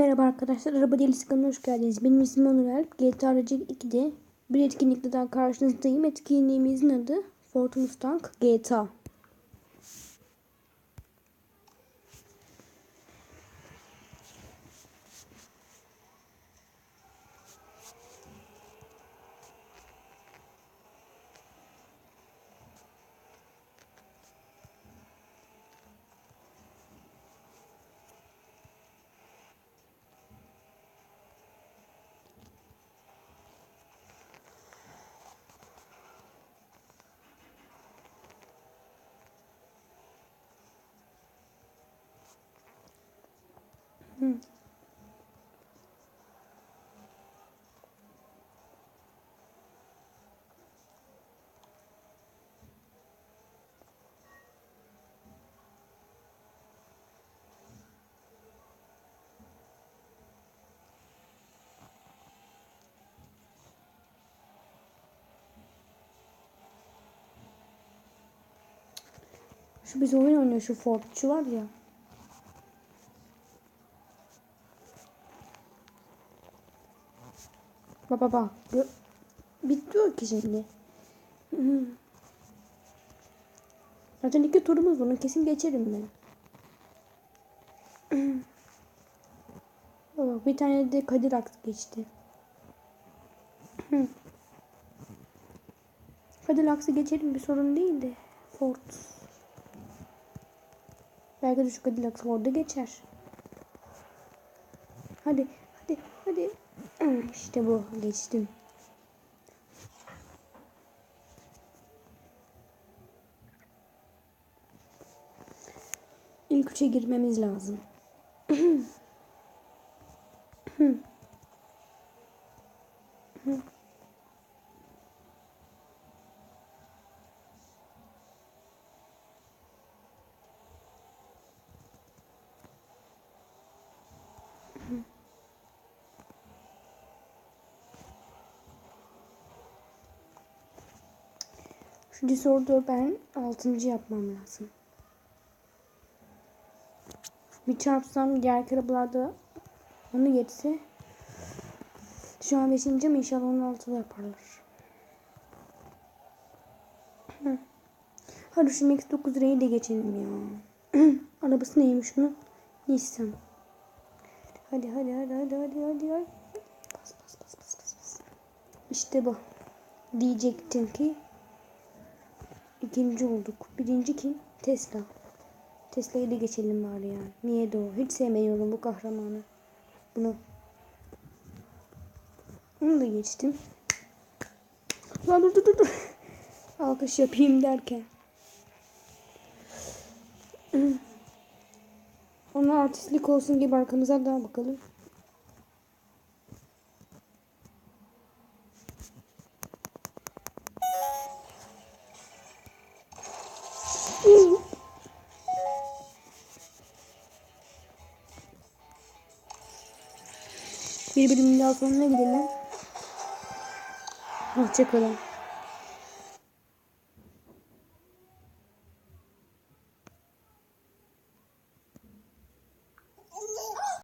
Merhaba arkadaşlar, Araba Delisi kanalına hoş geldiniz. Benim ismim Onur Alp. GTA Aracı 2'de bir etkinlikle daha karşınızdayım. Etkinliğimizin adı Ford Mustang GTA. Şu biz oyun oynuyor şu Fordçu var ya. Baba bak. Bitiyor ki şimdi. Zaten iki turumuz bunu kesin geçerim ben. Baba bir tane de Cadillac geçti. Hı. Cadillac'ı geçelim bir sorun değil de. Ford. Belki şu Cadillac Ford'a geçer. Hadi hadi hadi. Ah, İşte bu geçtim. İlk üçe girmemiz lazım. Şu disorder ben altıncı yapmam lazım. Bir çarpsam diğer arabalarda onu geçse şu an beşinci mi inşallah onu altıda yaparlar. Hı. Hadi şu Max 9 lirayı da geçelim ya. Arabası neymiş şunu? Nissan. Hadi hadi hadi hadi hadi hadi. hadi. Bas bas bas bas bas bas. İşte bu. Diyecektim ki ikinci olduk. Birinci kim? Tesla. Tesla'yı da geçelim bari ya. Niye de o? Hiç sevmiyorum bu kahramanı. Bunu. Onu da geçtim. Lan dur dur dur. Alkış yapayım derken. Ona artistlik olsun gibi arkamıza daha bakalım. Bir bölümün sonuna gidelim. Hoşçakalın.